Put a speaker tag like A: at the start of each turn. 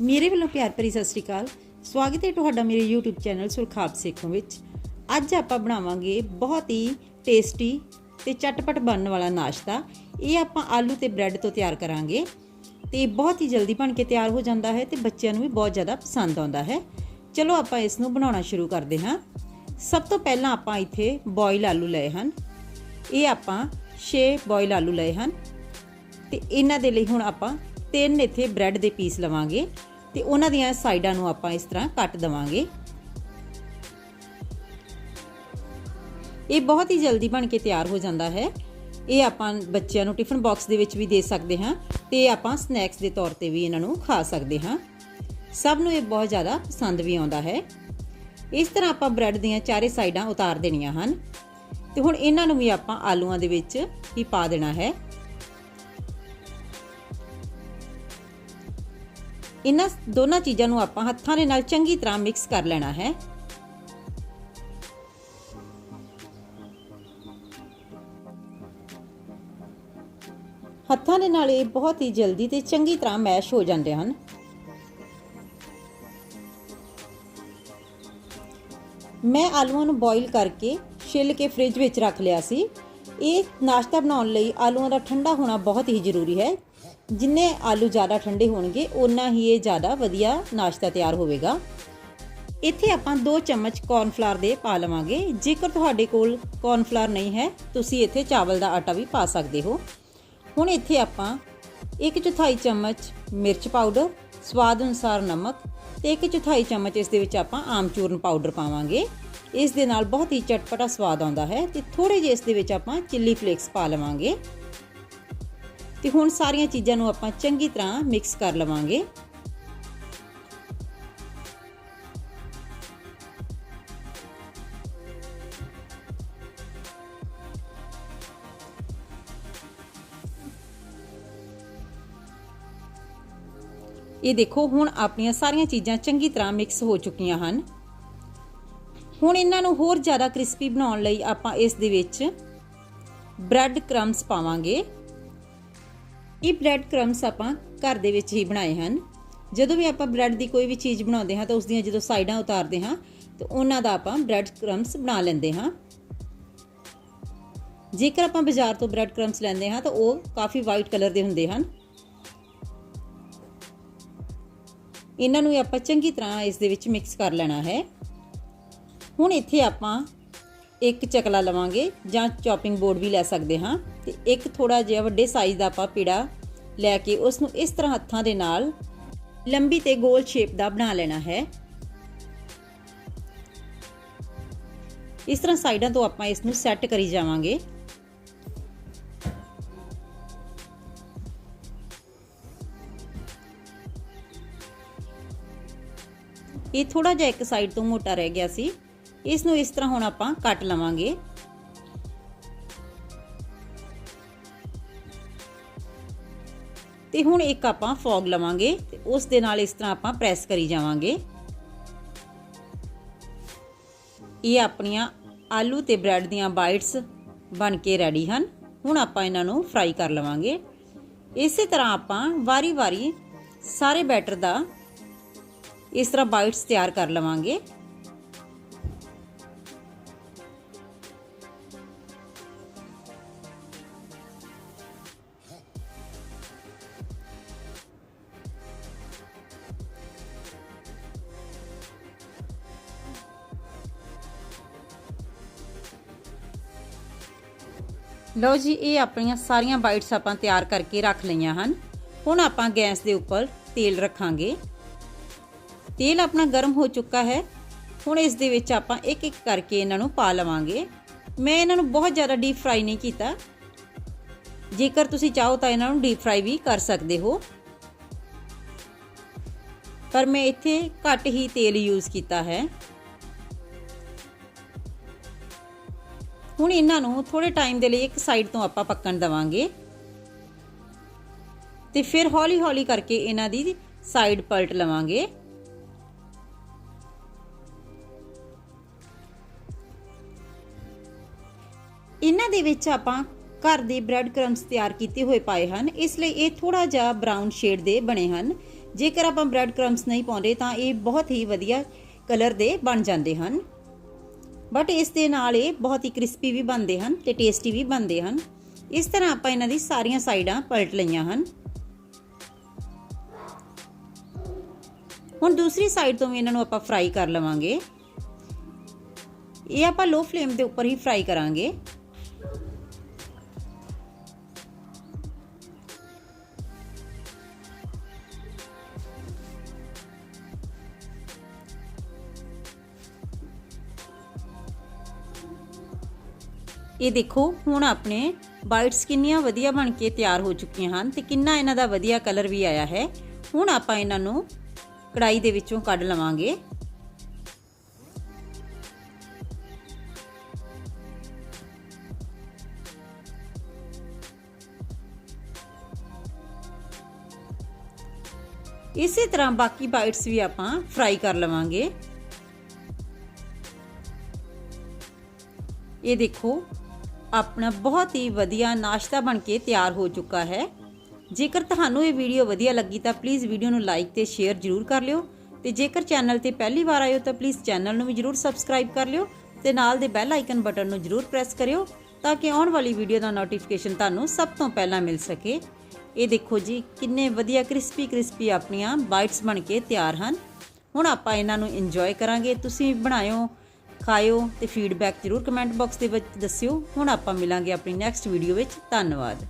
A: ਮੇਰੇ ਵੱਲੋਂ ਪਿਆਰ ਭਰੀ ਸਤਿ ਸ੍ਰੀ ਅਕਾਲ। ਸਵਾਗਤ ਹੈ ਤੁਹਾਡਾ ਮੇਰੇ YouTube ਚੈਨਲ ਸੁਰਖਾਬ ਸੇਖੋਂ ਵਿੱਚ। ਅੱਜ ਆਪਾਂ ਬਣਾਵਾਂਗੇ ਬਹੁਤ ਹੀ ਟੇਸਟੀ ਤੇ ਚਟਪਟ ਬਣਨ ਵਾਲਾ ਨਾਸ਼ਤਾ। ਇਹ ਆਪਾਂ ਆਲੂ ਤੇ ਬ੍ਰੈਡ ਤੋਂ ਤਿਆਰ ਕਰਾਂਗੇ ਤੇ ਬਹੁਤ ਹੀ ਜਲਦੀ ਬਣ ਕੇ ਤਿਆਰ ਹੋ ਜਾਂਦਾ ਹੈ ਤੇ ਬੱਚਿਆਂ ਨੂੰ ਵੀ ਬਹੁਤ ਜ਼ਿਆਦਾ ਪਸੰਦ ਆਉਂਦਾ ਹੈ। ਚਲੋ ਆਪਾਂ ਇਸ ਨੂੰ ਬਣਾਉਣਾ ਸ਼ੁਰੂ ਕਰਦੇ ਹਾਂ। ਸਭ ਤੋਂ ਪਹਿਲਾਂ ਆਪਾਂ ਇੱਥੇ ਬੋਇਲ ਆਲੂ ਲਏ ਹਨ। ਇਹ ਆਪਾਂ 6 ਬੋਇਲ ਆਲੂ ਲਏ ਹਨ। ਤੇ ਇਹਨਾਂ ਦੇ ਲਈ ਹੁਣ ਆਪਾਂ ਤਿੰਨ ਇੱਥੇ ਬ੍ਰੈਡ ਦੇ ਪੀਸ ਲਵਾਂਗੇ। ਤੇ ਉਹਨਾਂ ਦੀਆਂ ਸਾਈਡਾਂ ਨੂੰ ਆਪਾਂ ਇਸ ਤਰ੍ਹਾਂ ਕੱਟ ਦਵਾਂਗੇ। ਇਹ ਬਹੁਤ ਹੀ ਜਲਦੀ ਬਣ ਕੇ ਤਿਆਰ ਹੋ ਜਾਂਦਾ ਹੈ। ਇਹ ਆਪਾਂ ਬੱਚਿਆਂ ਨੂੰ ਟਿਫਨ ਬਾਕਸ ਦੇ ਵਿੱਚ ਵੀ ਦੇ ਸਕਦੇ ਹਾਂ ਤੇ ਆਪਾਂ ਸਨੈਕਸ ਦੇ ਤੌਰ ਤੇ ਵੀ ਇਹਨਾਂ ਨੂੰ ਖਾ ਸਕਦੇ ਹਾਂ। ਸਭ ਨੂੰ ਇਹ ਬਹੁਤ ਜ਼ਿਆਦਾ ਪਸੰਦ ਵੀ ਆਉਂਦਾ ਹੈ। ਇਸ ਤਰ੍ਹਾਂ ਆਪਾਂ ਬ੍ਰੈਡ ਦੀਆਂ ਚਾਰੇ ਸਾਈਡਾਂ ਉਤਾਰ ਦੇਣੀਆਂ ਹਨ। ਤੇ ਹੁਣ ਇਹਨਾਂ ਨੂੰ ਵੀ ਆਪਾਂ ਆਲੂਆਂ ਦੇ ਵਿੱਚ ਹੀ ਪਾ ਦੇਣਾ ਹੈ। ਇਹਨਾਂ ਦੋਨਾਂ ਚੀਜ਼ਾਂ ਨੂੰ ਆਪਾਂ ਹੱਥਾਂ ਦੇ ਨਾਲ ਚੰਗੀ ਤਰ੍ਹਾਂ ਮਿਕਸ ਕਰ ਲੈਣਾ ਹੈ। ਹੱਥਾਂ ਦੇ ਨਾਲ ਇਹ ਬਹੁਤ ਹੀ ਜਲਦੀ ਤੇ ਚੰਗੀ ਤਰ੍ਹਾਂ ਮੈਸ਼ ਹੋ ਜਾਂਦੇ ਹਨ। ਮੈਂ ਆਲੂਆਂ ਨੂੰ ਬੋਇਲ ਕਰਕੇ ਛਿੱਲ ਕੇ ਫ੍ਰਿਜ ਵਿੱਚ ਰੱਖ ਲਿਆ ਸੀ। ਇਹ ਨਾਸ਼ਤਾ ਬਣਾਉਣ ਲਈ ਆਲੂਆਂ ਦਾ ਠੰਡਾ ਹੋਣਾ ਬਹੁਤ ਹੀ ਜ਼ਰੂਰੀ ਹੈ। ਜਿੰਨੇ ਆਲੂ ਜ਼ਿਆਦਾ ਠੰਡੇ ਹੋਣਗੇ ਉਨਾ ਹੀ ਇਹ ਜ਼ਿਆਦਾ ਵਧੀਆ ਨਾਸ਼ਤਾ ਤਿਆਰ ਹੋਵੇਗਾ। ਇੱਥੇ ਆਪਾਂ 2 ਚਮਚ ਕੌਰਨਫਲਾਰ ਦੇ ਪਾ ਲਵਾਂਗੇ। ਜੇਕਰ ਤੁਹਾਡੇ ਕੋਲ ਕੌਰਨਫਲਾਰ ਨਹੀਂ ਹੈ, ਤੁਸੀਂ ਇੱਥੇ ਚਾਵਲ ਦਾ ਆਟਾ ਵੀ ਪਾ ਸਕਦੇ ਹੋ। ਹੁਣ ਇੱਥੇ ਆਪਾਂ 1 ਚੌਥਾਈ ਚਮਚ ਮਿਰਚ ਪਾਊਡਰ, ਸਵਾਦ ਅਨੁਸਾਰ ਨਮਕ ਤੇ 1 ਚੌਥਾਈ ਚਮਚ ਇਸ ਦੇ ਵਿੱਚ ਆਪਾਂ ਆਮਚੂਰਨ ਪਾਊਡਰ ਪਾਵਾਂਗੇ। ਇਸ ਦੇ ਨਾਲ ਬਹੁਤ ਹੀ ਚਟਪਟਾ ਸਵਾਦ ਆਉਂਦਾ ਹੈ ਤੇ ਥੋੜੇ ਜਿਹੇ ਇਸ ਦੇ ਵਿੱਚ ਆਪਾਂ ਚਿੱਲੀ ਫਲੇਕਸ ਪਾ ਲਵਾਂਗੇ। ਤੇ ਹੁਣ ਸਾਰੀਆਂ ਚੀਜ਼ਾਂ ਨੂੰ ਆਪਾਂ ਚੰਗੀ ਤਰ੍ਹਾਂ ਮਿਕਸ ਕਰ ਲਵਾਂਗੇ। ਇਹ ਦੇਖੋ, ਹੁਣ ਆਪਣੀਆਂ ਸਾਰੀਆਂ ਚੀਜ਼ਾਂ ਚੰਗੀ ਤਰ੍ਹਾਂ ਮਿਕਸ ਹੋ ਚੁੱਕੀਆਂ ਹਨ। ਹੁਣ ਇਹਨਾਂ ਨੂੰ ਹੋਰ ਜ਼ਿਆਦਾ ਕ੍ਰਿਸਪੀ ਬਣਾਉਣ ਲਈ ਆਪਾਂ ਇਸ ਦੇ ਵਿੱਚ ਬ੍ਰੈਡ ਕ੍ਰੰਬਸ ਪਾਵਾਂਗੇ। ਇਹ ਬ੍ਰੈਡ ਕ੍ਰਮਸ ਆਪਾਂ ਘਰ ਦੇ ਵਿੱਚ ਹੀ ਬਣਾਏ ਹਨ। ਜਦੋਂ ਵੀ ਆਪਾਂ ਬ੍ਰੈਡ ਦੀ ਕੋਈ ਵੀ ਚੀਜ਼ ਬਣਾਉਂਦੇ ਹਾਂ ਤਾਂ ਉਸ ਦੀਆਂ ਜਦੋਂ ਸਾਈਡਾਂ ਉਤਾਰਦੇ ਹਾਂ ਤਾਂ ਉਹਨਾਂ ਦਾ ਆਪਾਂ ਬ੍ਰੈਡ ਕ੍ਰਮਸ ਬਣਾ ਲੈਂਦੇ ਹਾਂ। ਜੇਕਰ ਆਪਾਂ ਬਾਜ਼ਾਰ ਤੋਂ ਬ੍ਰੈਡ ਕ੍ਰਮਸ ਲੈਂਦੇ ਹਾਂ ਤਾਂ ਉਹ ਕਾਫੀ ਵਾਈਟ ਕਲਰ ਦੇ ਹੁੰਦੇ ਹਨ। ਇਹਨਾਂ ਨੂੰ ਆਪਾਂ ਚੰਗੀ ਤਰ੍ਹਾਂ ਇਸ ਦੇ ਵਿੱਚ ਮਿਕਸ ਕਰ ਲੈਣਾ ਹੈ। ਹੁਣ ਇੱਥੇ ਆਪਾਂ ਇੱਕ ਚਕਲਾ ਲਵਾਂਗੇ ਜਾਂ ਚੌਪਿੰਗ ਬੋਰਡ ਵੀ ਲੈ ਸਕਦੇ ਹਾਂ ਤੇ ਇੱਕ ਥੋੜਾ ਜਿਹਾ ਵੱਡੇ ਸਾਈਜ਼ ਦਾ ਆਪਾਂ ਪੀੜਾ ਲੈ ਕੇ ਉਸ ਨੂੰ ਇਸ ਤਰ੍ਹਾਂ ਹੱਥਾਂ ਦੇ ਨਾਲ ਲੰਬੀ ਤੇ ਗੋਲ ਸ਼ੇਪ ਦਾ ਬਣਾ ਲੈਣਾ ਹੈ। ਇਸ ਤਰ੍ਹਾਂ ਸਾਈਡਾਂ ਤੋਂ ਆਪਾਂ ਇਸ ਨੂੰ ਸੈੱਟ ਕਰੀ ਜਾਵਾਂਗੇ। ਇਹ ਥੋੜਾ ਜਿਹਾ ਇੱਕ ਸਾਈਡ ਤੋਂ ਮੋਟਾ ਰਹਿ ਗਿਆ ਸੀ। ਇਸ ਨੂੰ ਇਸ ਤਰ੍ਹਾਂ ਹੁਣ ਆਪਾਂ ਕੱਟ ਲਵਾਂਗੇ। ਤੇ ਹੁਣ ਇੱਕ ਆਪਾਂ ਫੌਗ ਲਵਾਂਗੇ ਤੇ ਉਸ ਦੇ ਨਾਲ ਇਸ ਤਰ੍ਹਾਂ ਆਪਾਂ ਪ੍ਰੈਸ ਕਰੀ ਜਾਵਾਂਗੇ। ਇਹ ਆਪਣੀਆਂ ਆਲੂ ਤੇ ਬ੍ਰੈਡ ਦੀਆਂ ਬਾਈਟਸ ਬਣ ਕੇ ਰੈਡੀ ਹਨ। ਹੁਣ ਆਪਾਂ ਇਹਨਾਂ ਨੂੰ ਫਰਾਈ ਕਰ ਲਵਾਂਗੇ। ਇਸੇ ਤਰ੍ਹਾਂ ਆਪਾਂ ਵਾਰੀ-ਵਾਰੀ ਸਾਰੇ ਬੈਟਰ ਦਾ ਇਸ ਤਰ੍ਹਾਂ ਬਾਈਟਸ ਤਿਆਰ ਕਰ ਲਵਾਂਗੇ। ਲਓ ਜੀ, ਇਹ ਆਪਣੀਆਂ ਸਾਰੀਆਂ ਬਾਈਟਸ ਆਪਾਂ ਤਿਆਰ ਕਰਕੇ ਰੱਖ ਲਈਆਂ ਹਨ। ਹੁਣ ਆਪਾਂ ਗੈਸ ਦੇ ਉੱਪਰ ਤੇਲ ਰੱਖਾਂਗੇ। ਤੇਲ ਆਪਣਾ ਗਰਮ ਹੋ ਚੁੱਕਾ ਹੈ। ਹੁਣ ਇਸ ਦੇ ਵਿੱਚ ਆਪਾਂ ਇੱਕ ਇੱਕ ਕਰਕੇ ਇਹਨਾਂ ਨੂੰ ਪਾ ਲਵਾਂਗੇ। ਮੈਂ ਇਹਨਾਂ ਨੂੰ ਬਹੁਤ ਜ਼ਿਆਦਾ ਡੀਪ ਫਰਾਈ ਨਹੀਂ ਕੀਤਾ। ਜੇਕਰ ਤੁਸੀਂ ਚਾਹੋ ਤਾਂ ਇਹਨਾਂ ਨੂੰ ਡੀਪ ਫਰਾਈ ਵੀ ਕਰ ਸਕਦੇ ਹੋ। ਪਰ ਮੈਂ ਇੱਥੇ ਘੱਟ ਹੀ ਤੇਲ ਯੂਜ਼ ਕੀਤਾ ਹੈ। ਹੁਣ ਇਹਨਾਂ ਨੂੰ ਥੋੜੇ ਟਾਈਮ ਦੇ ਲਈ ਇੱਕ ਸਾਈਡ ਤੋਂ ਆਪਾਂ ਪੱਕਣ ਦਵਾਂਗੇ। ਤੇ ਫਿਰ ਹੌਲੀ-ਹੌਲੀ ਕਰਕੇ ਇਹਨਾਂ ਦੀ ਸਾਈਡ ਪਲਟ ਲਵਾਂਗੇ। ਇਹਨਾਂ ਦੇ ਵਿੱਚ ਆਪਾਂ ਘਰ ਦੇ ਬ੍ਰੈਡ ਕ੍ਰੰਬਸ ਤਿਆਰ ਕੀਤੇ ਹੋਏ ਪਾਏ ਹਨ। ਇਸ ਲਈ ਇਹ ਥੋੜਾ ਜਿਹਾ ਬ੍ਰਾਊਨ ਸ਼ੇਡ ਦੇ ਬਣੇ ਹਨ। ਜੇਕਰ ਆਪਾਂ ਬ੍ਰੈਡ ਕ੍ਰੰਬਸ ਨਹੀਂ ਪਾਉਂਦੇ ਤਾਂ ਇਹ ਬਹੁਤ ਹੀ ਵਧੀਆ ਕਲਰ ਦੇ ਬਣ ਜਾਂਦੇ ਹਨ। ਬਟ ਇਸ ਦੇ ਨਾਲ ਇਹ ਬਹੁਤ ਹੀ ਕ੍ਰਿਸਪੀ ਵੀ ਬਣਦੇ ਹਨ ਤੇ ਟੇਸਟੀ ਵੀ ਬਣਦੇ ਹਨ। ਇਸ ਤਰ੍ਹਾਂ ਆਪਾਂ ਇਹਨਾਂ ਦੀ ਸਾਰੀਆਂ ਸਾਈਡਾਂ ਪਲਟ ਲਈਆਂ ਹਨ। ਹੁਣ ਦੂਸਰੀ ਸਾਈਡ ਤੋਂ ਵੀ ਇਹਨਾਂ ਨੂੰ ਆਪਾਂ ਫਰਾਈ ਕਰ ਲਵਾਂਗੇ। ਇਹ ਆਪਾਂ ਲੋ ਫਲੇਮ ਦੇ ਉੱਪਰ ਹੀ ਫਰਾਈ ਕਰਾਂਗੇ। ਇਹ ਦੇਖੋ, ਹੁਣ ਆਪਣੇ ਬਾਈਟਸ ਕਿੰਨੀਆਂ ਵਧੀਆ ਬਣ ਕੇ ਤਿਆਰ ਹੋ ਚੁੱਕੀਆਂ ਹਨ ਤੇ ਕਿੰਨਾ ਇਹਨਾਂ ਦਾ ਵਧੀਆ ਕਲਰ ਵੀ ਆਇਆ ਹੈ। ਹੁਣ ਆਪਾਂ ਇਹਨਾਂ ਨੂੰ ਕੜਾਈ ਦੇ ਵਿੱਚੋਂ ਕੱਢ ਲਵਾਂਗੇ। ਇਸੇ ਤਰ੍ਹਾਂ ਬਾਕੀ ਬਾਈਟਸ ਵੀ ਆਪਾਂ ਫਰਾਈ ਕਰ ਲਵਾਂਗੇ। ਇਹ ਦੇਖੋ ਆਪਣਾ ਬਹੁਤ ਹੀ ਵਧੀਆ ਨਾਸ਼ਤਾ ਬਣ ਕੇ ਤਿਆਰ ਹੋ ਚੁੱਕਾ ਹੈ। ਜੇਕਰ ਤੁਹਾਨੂੰ ਇਹ ਵੀਡੀਓ ਵਧੀਆ ਲੱਗੀ ਤਾਂ ਪਲੀਜ਼ ਵੀਡੀਓ ਨੂੰ ਲਾਈਕ ਤੇ ਸ਼ੇਅਰ ਜ਼ਰੂਰ ਕਰ ਲਿਓ ਤੇ ਜੇਕਰ ਚੈਨਲ ਤੇ ਪਹਿਲੀ ਵਾਰ ਆਇਓ ਤਾਂ ਪਲੀਜ਼ ਚੈਨਲ ਨੂੰ ਵੀ ਜ਼ਰੂਰ ਸਬਸਕ੍ਰਾਈਬ ਕਰ ਲਿਓ ਤੇ ਨਾਲ ਦੇ ਬੈਲ ਆਈਕਨ ਬਟਨ ਨੂੰ ਜ਼ਰੂਰ ਪ੍ਰੈਸ ਕਰਿਓ ਤਾਂ ਕਿ ਆਉਣ ਵਾਲੀ ਵੀਡੀਓ ਦਾ ਨੋਟੀਫਿਕੇਸ਼ਨ ਤੁਹਾਨੂੰ ਸਭ ਤੋਂ ਪਹਿਲਾਂ ਮਿਲ ਸਕੇ। ਇਹ ਦੇਖੋ ਜੀ, ਕਿੰਨੇ ਵਧੀਆ ਕ੍ਰਿਸਪੀ ਕ੍ਰਿਸਪੀ ਆਪਣੀਆਂ ਬਾਈਟਸ ਬਣ ਕੇ ਤਿਆਰ ਹਨ। ਹੁਣ ਆਪਾਂ ਇਹਨਾਂ ਨੂੰ ਇੰਜੋਏ ਕਰਾਂਗੇ। ਤੁਸੀਂ ਬਣਾਇਓ ਖਾਇਓ ਤੇ ਫੀਡਬੈਕ ਜ਼ਰੂਰ ਕਮੈਂਟ ਬਾਕਸ ਦੇ ਵਿੱਚ ਦੱਸਿਓ। ਹੁਣ ਆਪਾਂ ਮਿਲਾਂਗੇ ਆਪਣੀ ਨੈਕਸਟ ਵੀਡੀਓ ਵਿੱਚ। ਧੰਨਵਾਦ।